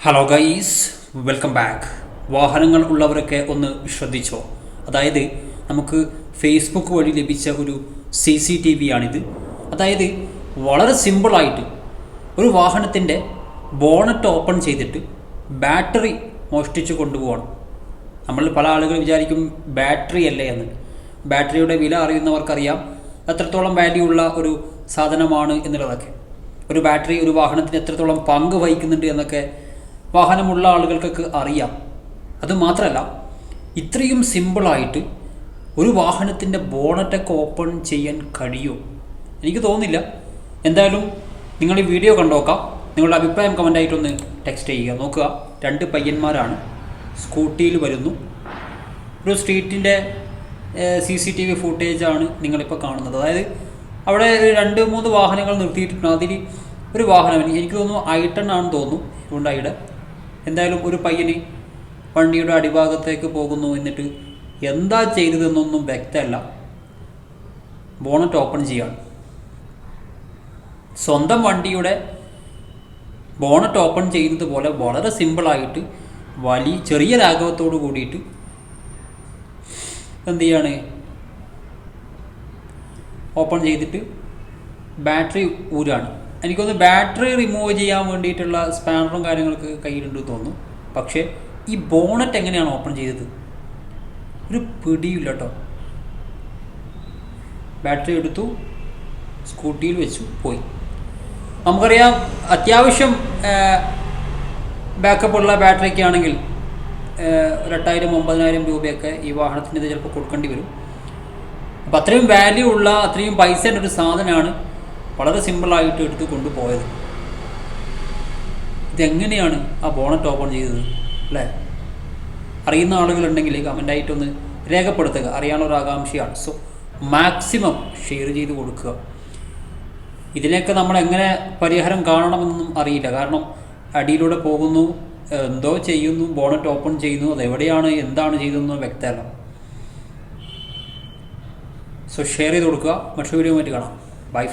Hello guys welcome back വാഹനങ്ങൾ ഉള്ളവരൊക്കെ ഒന്ന് ശ്രദ്ധിച്ചോ? അതായത് നമുക്ക് ഫേസ്ബുക്ക് വഴി ലഭിച്ച ഒരു സി സി ടി വി ആണിത്. അതായത് വളരെ സിമ്പിളായിട്ട് ഒരു വാഹനത്തിന്റെ ബോണറ്റ് ഓപ്പൺ ചെയ്തിട്ട് ബാറ്ററി മോഷ്ടിച്ചു കൊണ്ടുപോകണം. നമ്മൾ പല ആളുകൾ വിചാരിക്കും ബാറ്ററി അല്ലേ എന്ന്. ബാറ്ററിയുടെ വില അറിയുന്നവർക്കറിയാം എത്രത്തോളം വാല്യൂ ഉള്ള ഒരു സാധനമാണ് എന്നുള്ളതൊക്കെ. ഒരു ബാറ്ററി ഒരു വാഹനത്തിന് എത്രത്തോളം പങ്ക് വഹിക്കുന്നുണ്ട് എന്നൊക്കെ വാഹനമുള്ള ആളുകൾക്കൊക്കെ അറിയാം. അതുമാത്രമല്ല ഇത്രയും സിമ്പിളായിട്ട് ഒരു വാഹനത്തിന്റെ ബോണറ്റൊക്കെ ഓപ്പൺ ചെയ്യാൻ കഴിയുമോ എനിക്ക് തോന്നുന്നില്ല. എന്തായാലും നിങ്ങൾ ഈ വീഡിയോ കണ്ടോക്കാം. നിങ്ങളുടെ അഭിപ്രായം കമന്റായിട്ടൊന്ന് ടെക്സ്റ്റ് ചെയ്യുക. നോക്കുക രണ്ട് പയ്യന്മാരാണ് സ്കൂട്ടിയിൽ വരുന്നു. ഒരു സ്ട്രീറ്റിന്റെ സി സി ടി വി ഫുട്ടേജാണ് നിങ്ങളിപ്പോൾ കാണുന്നത്. അതായത് അവിടെ രണ്ട് മൂന്ന് വാഹനങ്ങൾ നിർത്തിയിട്ടുണ്ട്. അതിൽ ഒരു വാഹനം എനിക്ക് തോന്നുന്നു ഐ ടെൻ ആണെന്ന് തോന്നുന്നു. ഹുണ്ടായിയുടെ എന്തായാലും ഒരു പയ്യന് വണ്ടിയുടെ അടിഭാഗത്തേക്ക് പോകുന്നു എന്നിട്ട് എന്താ ചെയ്തതെന്നൊന്നും വ്യക്തമല്ല. ബോണറ്റ് ഓപ്പൺ ചെയ്യാണ് സ്വന്തം വണ്ടിയുടെ ബോണറ്റ് ഓപ്പൺ ചെയ്യുന്നത് പോലെ വളരെ സിമ്പിളായിട്ട് വലിയ ചെറിയ ലാഘവത്തോട് കൂടിയിട്ട് എന്ത് ചെയ്യാണ്? ഓപ്പൺ ചെയ്തിട്ട് ബാറ്ററി ഊരാണ്. എനിക്കൊന്ന് ബാറ്ററി റിമൂവ് ചെയ്യാൻ വേണ്ടിയിട്ടുള്ള സ്പാനറും കാര്യങ്ങളൊക്കെ കയ്യിലുണ്ട് തോന്നുന്നു. പക്ഷേ ഈ ബോണറ്റ് എങ്ങനെയാണ് ഓപ്പൺ ചെയ്തത്? ഒരു പിടിയില്ല കേട്ടോ. ബാറ്ററി എടുത്തു സ്കൂട്ടിയിൽ വെച്ചു പോയി. നമുക്കറിയാം അത്യാവശ്യം ബാക്കപ്പ് ഉള്ള ബാറ്ററിക്ക് ആണെങ്കിൽ ഒരു എട്ടായിരം ഒമ്പതിനായിരം രൂപയൊക്കെ ഈ വാഹനത്തിന് ഇത് ചിലപ്പോൾ കൊടുക്കേണ്ടി വരും. അപ്പോൾ അത്രയും വാല്യൂ ഉള്ള അത്രയും പൈസേന്റെ ഒരു സാധനമാണ് വളരെ സിമ്പിളായിട്ട് എടുത്ത് കൊണ്ടുപോയത്. ഇതെങ്ങനെയാണ് ആ ബോണറ്റ് ഓപ്പൺ ചെയ്തത്? അല്ലേ? അറിയുന്ന ആളുകളുണ്ടെങ്കിൽ കമന്റായിട്ടൊന്ന് രേഖപ്പെടുത്തുക. അറിയാനുള്ള ആകാംക്ഷയാണ്. സോ മാക്സിമം ഷെയർ ചെയ്ത് കൊടുക്കുക. ഇതിനൊക്കെ നമ്മൾ എങ്ങനെ പരിഹാരം കാണണമെന്നൊന്നും അറിയില്ല. കാരണം അടിയിലൂടെ പോകുന്നു എന്തോ ചെയ്യുന്നു ബോണറ്റ് ഓപ്പൺ ചെയ്യുന്നു അതെവിടെയാണ് എന്താണ് ചെയ്തതെന്ന് വ്യക്തമല്ല. സോ ഷെയർ ചെയ്ത് കൊടുക്കുക. മറ്റൊരു വീഡിയോ മറ്റു കാണാം. ബൈ